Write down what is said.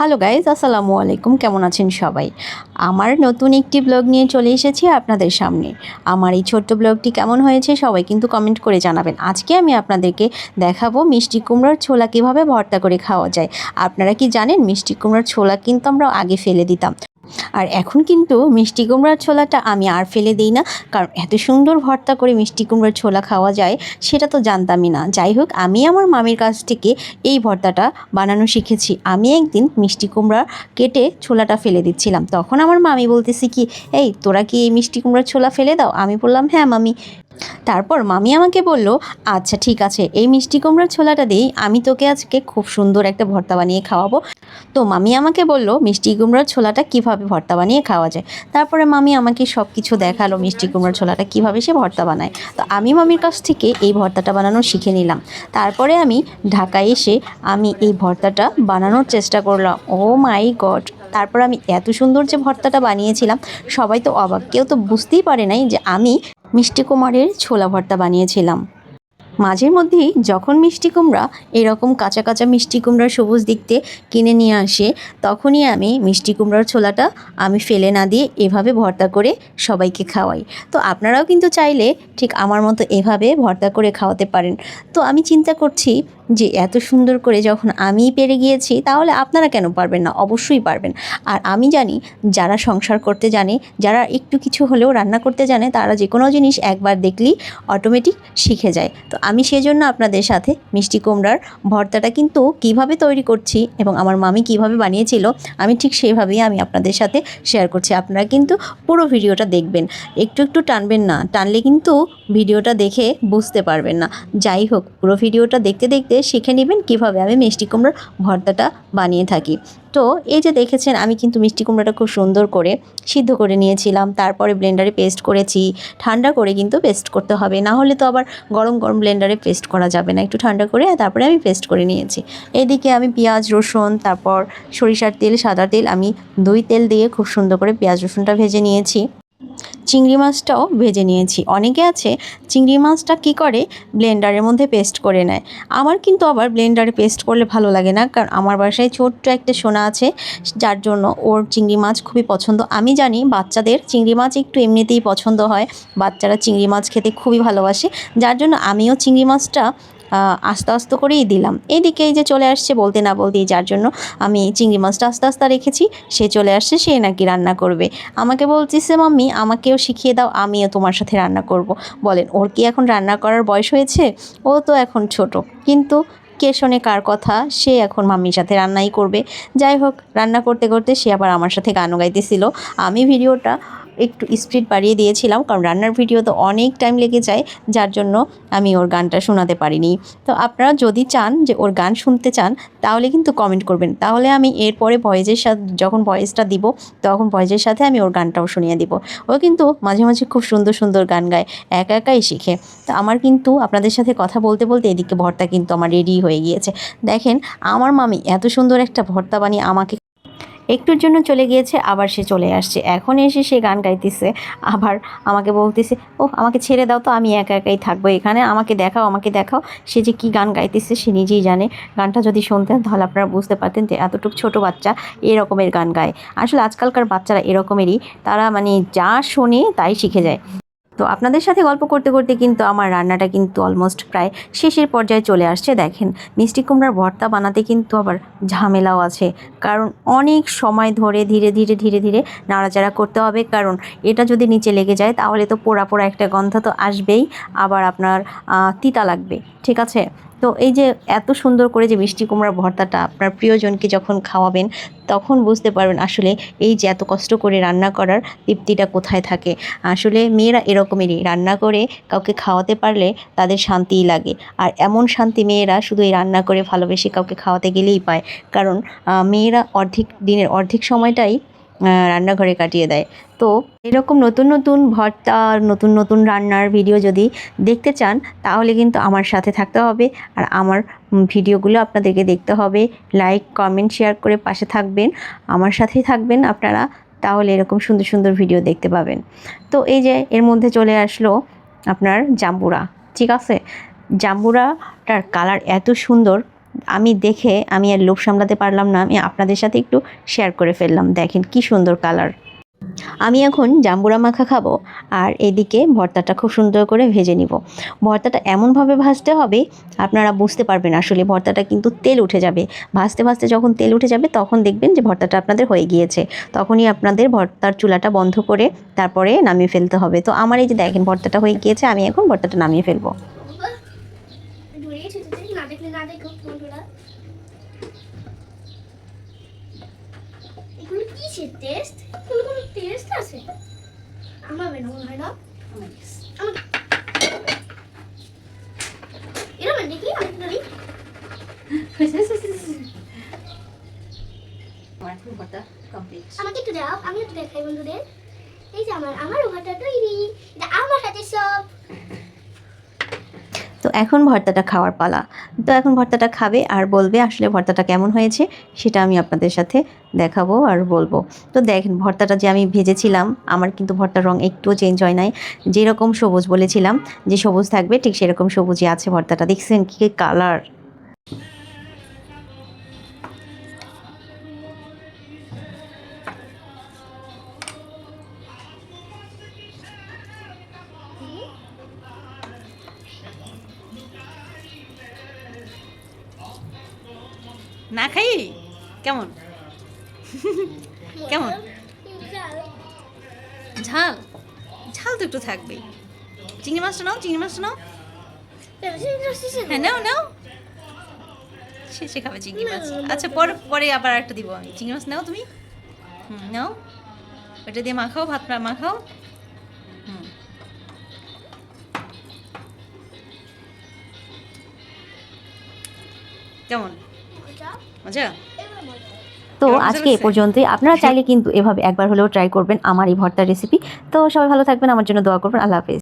Hello guys আসসালামু আলাইকুম কেমন আছেন সবাই? আমার নতুন একটি ব্লগ নিয়ে চলে এসেছি আপনাদের সামনে। আমার এই ছোট্ট ব্লগটি কেমন হয়েছে সবাই কিন্তু কমেন্ট করে জানাবেন। আজকে আমি আপনাদেরকে দেখাবো মিষ্টি কুমড়োর ছোলা কীভাবে ভর্তা করে খাওয়া যায়। আপনারা কি জানেন মিষ্টি কুমড়োর ছোলা কিন্তু আমরা আগে ফেলে দিতাম। আর এখন কিন্তু মিষ্টি কুমড়ার ছোলাটা আমি আর ফেলে দিই না, কারণ এত সুন্দর ভর্তা করে মিষ্টি কুমড়ার ছোলা খাওয়া যায় সেটা তো জানতামই না। যাই হোক, আমি আমার মামির কাছ থেকে এই ভর্তাটা বানানো শিখেছি। আমি একদিন মিষ্টি কুমড়া কেটে ছোলাটা ফেলে দিচ্ছিলাম। তখন আমার মামি বলতেছি কি, এই, তোরা কি এই মিষ্টি কুমড়ার ছোলা ফেলে দাও? আমি বললাম হ্যাঁ মামি। তারপর মামি আমাকে বলল আচ্ছা ঠিক আছে, এই মিষ্টি কুমড়ার ছোলাটা দিই, আমি তোকে আজকে খুব সুন্দর একটা ভর্তা বানিয়ে খাওয়াবো। তো মামি আমাকে বলল, মিষ্টি কুমড়ার ছোলাটা কীভাবে ভর্তা বানিয়ে খাওয়া যায়? তারপরে মামি আমাকে সব কিছু দেখাল, মিষ্টি কুমড়ার ছোলাটা কীভাবে সে ভর্তা বানায়। তো আমি মামির কাছ থেকে এই ভর্তাটা বানানো শিখে নিলাম। তারপরে আমি ঢাকায় এসে আমি এই ভর্তাটা বানানোর চেষ্টা করলাম। Oh my god! তারপর আমি এত সুন্দর যে ভর্তাটা বানিয়েছিলাম, সবাই তো অবাক, কেউ তো বুঝতেই পারে নাই যে আমি মিষ্টি কুমারের ছোলা ভর্তা বানিয়েছিলাম। মাঝে মধ্যেই যখন মিষ্টি কুমড়া এরকম কাঁচা কাঁচা মিষ্টি কুমড়ার সবুজ দিকতে কিনে নিয়ে আসে, তখনই আমি মিষ্টি কুমড়ার ছোলাটা আমি ফেলে না দিয়ে এভাবে ভর্তা করে সবাইকে খাওয়াই। তো আপনারাও কিন্তু চাইলে ঠিক আমার মতো এভাবে ভর্তা করে খাওয়াতে পারেন। তো আমি চিন্তা করছি যে এত সুন্দর করে যখন আমি পেরে গিয়েছি, তাহলে আপনারা কেন পারবেন না? অবশ্যই পারবেন। আর আমি জানি, যারা সংসার করতে জানে, যারা একটু কিছু হলেও রান্না করতে জানে, তারা যে কোনো জিনিস একবার দেখলেই অটোমেটিক শিখে যায়। তো আমি সেজন্য আপনাদের সাথে মিষ্টি কুমড়ার ভর্তাটা কিন্তু কীভাবে তৈরি করছি এবং আমার মামি কীভাবে বানিয়েছিল, আমি ঠিক সেইভাবেই আমি আপনাদের সাথে শেয়ার করছি। আপনারা কিন্তু পুরো ভিডিওটা দেখবেন। একটু একটু টানবেন না, টানলে কিন্তু ভিডিওটা দেখে বুঝতে পারবেন না। যাই হোক, পুরো ভিডিওটা দেখতে দেখতে শিখে নেবেন কীভাবে আমি মিষ্টি কুমড়োর ভর্তাটা বানিয়ে থাকি। তো এই যে দেখেছেন, আমি কিন্তু মিষ্টি কুমড়োটা খুব সুন্দর করে সিদ্ধ করে নিয়েছিলাম। তারপরে ব্লেন্ডারে পেস্ট করেছি। ঠান্ডা করে কিন্তু পেস্ট করতে হবে। না হলে তো আবার গরম গরম ব্লেন্ডারে পেস্ট করা যাবে না। একটু ঠান্ডা করে তারপরে আমি পেস্ট করে নিয়েছি। এদিকে আমি পেঁয়াজ, রসুন, তারপর সরিষার তেল, সাদা তেল আমি দুই তেল দিয়ে খুব সুন্দর করে পেঁয়াজ, রসুনটা ভেজে নিয়েছি। চিংড়ি মাছটাও ভেজে নিয়েছি। অনেকে আছে, চিংড়ি মাছটা কি করে? ব্লেন্ডারের মধ্যে পেস্ট করে নেয়। আমার কিন্তু আবার ব্লেন্ডারে পেস্ট করলে ভালো লাগে না, কারণ আমার বাসায় ছোট্ট একটা সোনা আছে, যার জন্য ওর চিংড়ি মাছ খুবই পছন্দ। আমি জানি বাচ্চাদের চিংড়ি মাছ একটু এমনিতেই পছন্দ হয়, বাচ্চারা চিংড়ি মাছ খেতে খুবই ভালোবাসে। যার জন্য আমিও চিংড়ি মাছটা আস্তে আস্তে করেই দিলাম। এদিকে এই যে চলে আসছে বলতে না বলতেই যার জন্য আমি চিংড়ি মাছটা আস্তে আস্তে রেখেছি, সে চলে আসছে, সে নাকি রান্না করবে। আমাকে বলতেছে, মাম্মি, আমাকেও শিখিয়ে দাও, আমিও তোমার সাথে রান্না করব। বলেন, ওর কি এখন রান্না করার বয়স হয়েছে? ও তো এখন ছোট, কিন্তু কে শোনে কার কথা, সে এখন মাম্মির সাথে রান্নাই করবে। যাই হোক, রান্না করতে করতে সে আবার আমার সাথে গানও গাইতেছিল। আমি ভিডিওটা একটু স্পিড বাড়িয়ে দিয়েছিলাম, কারণ রান্নার ভিডিও তো অনেক টাইম লেগে যায়, যার জন্য আমি ওর গানটা শোনাতে পারিনি। তো আপনারা যদি চান যে ওর গান শুনতে চান, তাহলে কিন্তু কমেন্ট করবেন। তাহলে আমি এরপরে ভয়েসের সাথে, যখন ভয়েসটা দিব, তখন ভয়েসের সাথে আমি ওর গানটাও শুনিয়ে দিব। ও কিন্তু মাঝে মাঝে খুব সুন্দর সুন্দর গান গায়, একা একাই শিখে। তো আমার কিন্তু আপনাদের সাথে কথা বলতে বলতে এদিকে ভর্তা কিন্তু আমার রেডি হয়ে গিয়েছে। দেখেন, আমার মামি এত সুন্দর একটা ভর্তা বানিয়ে আমাকে একটুর জন্য চলে গিয়েছে, আবার সে চলে আসছে। এখন এসে সে গান গাইতেছে, আবার আমাকে বলতেছে ও আমাকে ছেড়ে দাও তো, আমি একা একাই থাকব এখানে, আমাকে দেখাও আমাকে দেখাও। সে যে কী গান গাইতেছে, সে নিজেই জানে। গানটা যদি শুনতেন তাহলে আপনারা বুঝতে পারতেন যে এতটুকু ছোট বাচ্চা এরকমের গান গায়। আসলে আজকালকার বাচ্চারা এরকমেরই তারা মানে যা শোনে তাই শিখে যায়। তো আপনাদের সাথে গল্প করতে করতে কিন্তু আমার রান্নাটা কিন্তু অলমোস্ট প্রায় শেষের পর্যায়ে চলে আসছে, দেখেন। মিষ্টি কুমড়ার ভর্তা বানাতে কিন্তু আবার ঝামেলাও আছে। কারণ অনেক সময় ধরে ধীরে ধীরে ধীরে ধীরে নাড়াচাড়া করতে হবে, কারণ এটা যদি নিচে লেগে যায় তাহলে তো পোড়া পোড়া একটা গন্ধ তো আসবেই, আবার আপনার তিতা লাগবে, ঠিক আছে? তো এই যে এত সুন্দর করে যে মিষ্টি কুমড়ার ভর্তাটা আপনার প্রিয়জনকে যখন খাওয়াবেন, তখন বুঝতে পারবেন আসলে এই যে এত কষ্ট করে রান্না করার তৃপ্তিটা কোথায় থাকে। আসলে মেয়েরা এরকমেরই, রান্না করে কাউকে খাওয়াতে পারলে তাদের শান্তিই লাগে। আর এমন শান্তি মেয়েরা শুধু এই রান্না করে ভালোবেসে কাউকে খাওয়াতে গেলেই পায়। কারণ মেয়েরা অর্ধেক, দিনের অর্ধেক সময়টাই রান্নাঘরে কাটিয়ে দেয়। তো এরকম নতুন নতুন ভর্তা, নতুন নতুন রান্নার ভিডিও যদি দেখতে চান, তাহলে কিন্তু আমার সাথে থাকতে হবে। আর আমার ভিডিওগুলো আপনাদেরকে দেখতে হবে। লাইক কমেন্ট শেয়ার করে পাশে থাকবেন। আমার সাথেই থাকবেন আপনারা। তাহলে এরকম সুন্দর সুন্দর ভিডিও দেখতে পাবেন। তো এই যে এর মধ্যে চলে আসলো আপনার জাম্বুরা। ঠিক আছে? জাম্বুরাটার কালার এত সুন্দর। আমি দেখে আমি আর লোভ সামলাতে পারলাম না, আমি আপনাদের সাথে একটু শেয়ার করে ফেললাম। দেখেন কি সুন্দর কালার আমি এখন জাম্বুরা মাখা খাব আর এদিকে ভর্তাটা খুব সুন্দর করে ভেজে নিব। ভর্তাটা এমনভাবে ভাজতে হবে, আপনারা বুঝতে পারবেন আসলে ভর্তাটা কিন্তু তেল উঠে যাবে। ভাজতে ভাজতে যখন তেল উঠে যাবে, তখন দেখবেন যে ভর্তাটা আপনাদের হয়ে গিয়েছে। তখনই আপনাদের ভর্তার চুলাটা বন্ধ করে তারপরে নামিয়ে ফেলতে হবে। তো আমার এই যে দেখেন ভর্তাটা হয়ে গিয়েছে, আমি এখন ভর্তাটা নামিয়ে ফেলব দূরে ছুটে না দেখলে না দেখো বন্ধুরা এগুলো কিসের টেস্ট এগুলো কোনো টেস্ট আছে? আমার মনে হয় না। এরকম দেখি অনেক আমাকে একটু দাও আমি একটু দেখাই বন্ধুদের। এই যে আমার আমার ওভারটা তৈরি। এটা আমার হাতে সব তো এখন ভর্তাটা খাওয়ার পালা। তো এখন ভর্তাটা খাবে আর বলবে আসলে ভর্তাটা কেমন হয়েছে সেটা আমি আপনাদের সাথে দেখাবো আর বলব। তো দেখেন ভর্তাটা যে আমি ভেজেছিলাম, আমার কিন্তু ভর্তার রং একটুও চেঞ্জ হয় নাই। যেরকম সবুজ বলেছিলাম, যে সবুজ থাকবে ঠিক সেরকম সবুজই আছে ভর্তাটা। দেখছেন কী কালার না খাই? কেমন? কেমন? ঝাল। ঝাল তো একটু থাকবেই। চিংড়ি মাছটা নাও, চিংড়ি মাছটা নাও। হ্যাঁ নাও নাও। শেষে খাবে চিংড়ি মাছ। আচ্ছা পরে পরে আবার একটা দিব আমি। চিংড়ি মাছ নাও তুমি। হুম, নাও। ওটা দিয়ে মাখাও, ভাত মাখাও। হুম। কেমন? তো আজকে এ? পর্যন্তই। আপনারা চাইলে কিন্তু এভাবে একবার হলেও ট্রাই করবেন আমার এই ভর্তার রেসিপি তো সবাই ভালো থাকবেন আমার জন্য দোয়া করবেন। আল্লাহ হাফেজ।